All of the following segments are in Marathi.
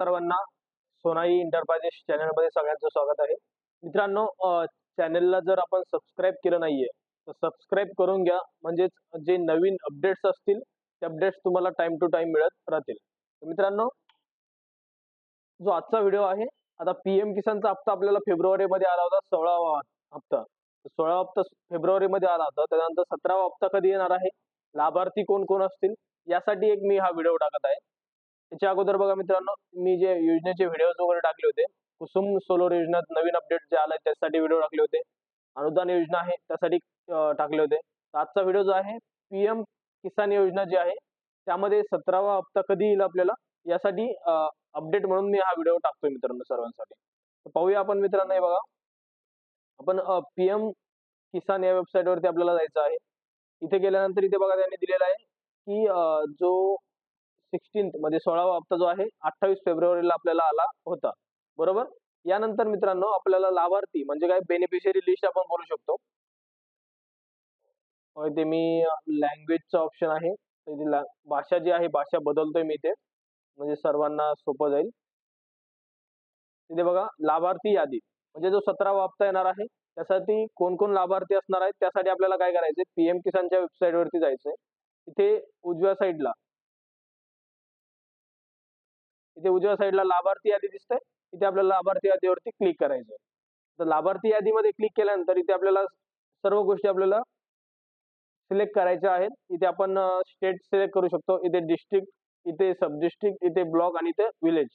सर्वांना सोनाई एंटरप्राइजेस चॅनलमध्ये सगळ्यांचं स्वागत आहे. मित्रांनो चॅनलला जर आपण सबस्क्राईब केलं नाहीये तर सबस्क्राईब करून घ्या. म्हणजेच जे नवीन अपडेट्स असतील ते अपडेट्स तुम्हाला टाइम टू टाइम मिळत राहतील. मित्रांनो जो आजचा व्हिडिओ आहे आता पीएम किसानचा हप्ता आपल्याला फेब्रुवारीमध्ये आला होता सोळावा हप्ता. सोळा हप्ता फेब्रुवारीमध्ये आला होता त्यानंतर सतरावा हप्ता कधी येणार आहे? लाभार्थी कोण कोण असतील? यासाठी एक मी हा व्हिडिओ टाकत आहे. त्याच्या अगोदर बघा मित्रांनो मी जे योजनेचे व्हिडिओज वगैरे टाकले होते कुसुम सोलर योजनात नवीन अपडेट जे आलाय त्यासाठी व्हिडिओ टाकले होते. अनुदान योजना आहे त्यासाठी टाकले होते. आजचा व्हिडिओ जो आहे पीएम किसान योजना जी आहे त्यामध्ये सतरावा हप्ता कधी येईल आपल्याला? यासाठी अपडेट म्हणून मी हा व्हिडिओ टाकतोय मित्रांनो सर्वांसाठी. तर पाहूया आपण मित्रांनो हे बघा. आपण पीएम किसान या वेबसाईट वरती आपल्याला जायचं आहे. इथे गेल्यानंतर इथे बघा त्यांनी दिलेला आहे की जो सिक्स्टीन म्हणजे सोळावा हप्ता जो आहे अठ्ठावीस फेब्रुवारीला आपल्याला आला होता. बरोबर? यानंतर मित्रांनो आपल्याला लाभार्थी म्हणजे काय? बेनिफिशियरी लिस्ट आपण बोलू शकतो. अं, इथे मी लँग्वेजचा ऑप्शन आहे. भाषा जी आहे भाषा बदलतोय मी इथे. म्हणजे सर्वांना सोपं जाईल. तिथे बघा लाभार्थी यादी. म्हणजे जो सतरावा हप्ता येणार आहे त्यासाठी कोण कोण लाभार्थी असणार आहेत? त्यासाठी आपल्याला काय करायचंय? पीएम किसानच्या वेबसाईट वरती जायचंय. इथे उजव्या साईडला इथे उजव्या साईडला लाभार्थी यादी दिसते इथे आपल्याला लाभार्थी यादीवरती क्लिक करायचं तर लाभार्थी यादीमध्ये क्लिक केल्यानंतर इथे आपल्याला सर्व गोष्टी आपल्याला सिलेक्ट करायच्या आहेत. इथे आपण स्टेट सिलेक्ट करू शकतो. इथे डिस्ट्रिक्ट इथे सब डिस्ट्रिक्ट इथे ब्लॉक आणि इथे विलेज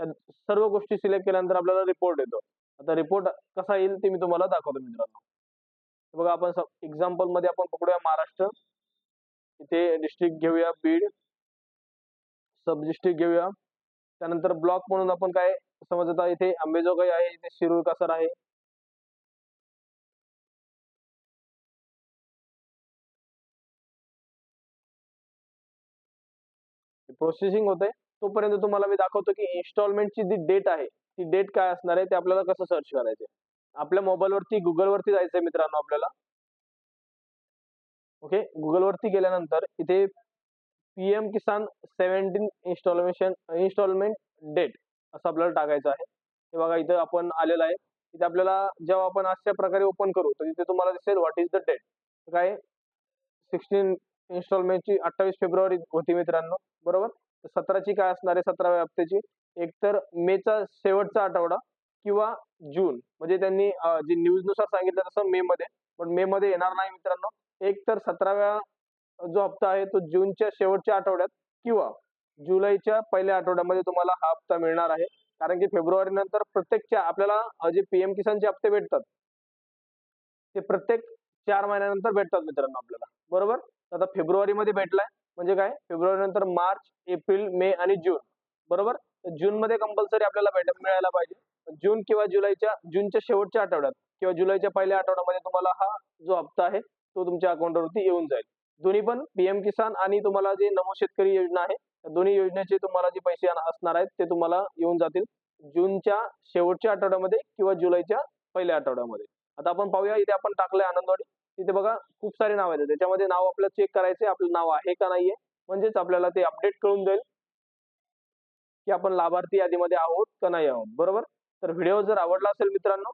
या सर्व गोष्टी सिलेक्ट केल्यानंतर आपल्याला रिपोर्ट येतो. आता रिपोर्ट कसा येईल ते मी तुम्हाला दाखवतो मित्रांनो. बघा आपण एक्झाम्पलमध्ये आपण पकडूया महाराष्ट्र. इथे डिस्ट्रिक्ट घेऊया बीड सब डिस्ट्रिक्ट घेऊया. त्यानंतर ब्लॉक म्हणून आपण काय समजता इथे अंबेजोगाई आहे इथे शिरूर कासर आहे. प्रोसेसिंग होते तोपर्यंत तुम्हाला मी दाखवतो की इन्स्टॉलमेंटची जी डेट आहे ती डेट काय असणार आहे ते आपल्याला कसं सर्च करायचं आपल्या मोबाईल वरती गुगल वरती जायचंय मित्रांनो आपल्याला. ओके गुगल वरती गेल्यानंतर इथे PM Kisan seventeen installation installment date असं आपल्याला टाकायचं आहे. हे बघा इथं आपण आलेलं आहे. इथे आपल्याला जेव्हा आपण अशा प्रकारे ओपन करू तर इथे तुम्हाला दिसेल व्हॉट इज द डेट काय सिक्स्टीन इन्स्टॉलमेंटची अठ्ठावीस फेब्रुवारी होती मित्रांनो. बरोबर? सतराची काय असणार आहे? सतराव्या हप्त्याची. एकतर मेचा शेवटचा आठवडा किंवा जून. म्हणजे त्यांनी जे न्यूजनुसार सांगितलं तसं मे मध्ये. पण मे मध्ये येणार नाही मित्रांनो. एक तर सतराव्या जो हप्ता आहे तो जूनच्या शेवटच्या आठवड्यात किंवा जुलैच्या पहिल्या आठवड्यामध्ये तुम्हाला हा हप्ता मिळणार आहे. कारण की फेब्रुवारी नंतर प्रत्येकच्या आपल्याला जे पीएम किसानचे हप्ते भेटतात ते प्रत्येक चार महिन्यानंतर भेटतात मित्रांनो आपल्याला. बरोबर? आता फेब्रुवारी मध्ये भेटलाय. म्हणजे काय? फेब्रुवारी नंतर मार्च एप्रिल मे आणि जून. बरोबर? जून मध्ये कंपल्सरी आपल्याला भेट मिळायला पाहिजे. जून किंवा जुलैच्या जूनच्या शेवटच्या आठवड्यात किंवा जुलैच्या पहिल्या आठवड्यामध्ये तुम्हाला हा जो हप्ता आहे तो तुमच्या अकाउंटवरती येऊन जाईल. दोन्ही पण पीएम किसान आणि तुम्हाला जे नमो शेतकरी योजना आहे दोन्ही योजनेचे तुम्हाला जे पैसे असणार आहेत ते तुम्हाला येऊन जातील जूनच्या शेवटच्या आठवड्यामध्ये किंवा जुलैच्या पहिल्या आठवड्यामध्ये. आता आपण पाहूया इथे आपण टाकलंय आनंदवाडी. तिथे बघा खूप सारे नाव आहेत. त्याच्यामध्ये नाव आपल्याला चेक करायचे आपलं नाव आहे का नाहीये? म्हणजेच आपल्याला ते अपडेट करून जाईल की आपण लाभार्थी यादीमध्ये आहोत का नाही आहोत. बरोबर? तर व्हिडिओ जर आवडला असेल मित्रांनो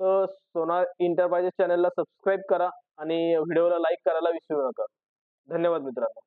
तर सोना इंटरप्राइजेस चॅनलला सबस्क्राईब करा. आणि व्हिडिओला लाईक करायला विसरू नका. धन्यवाद मित्रांनो.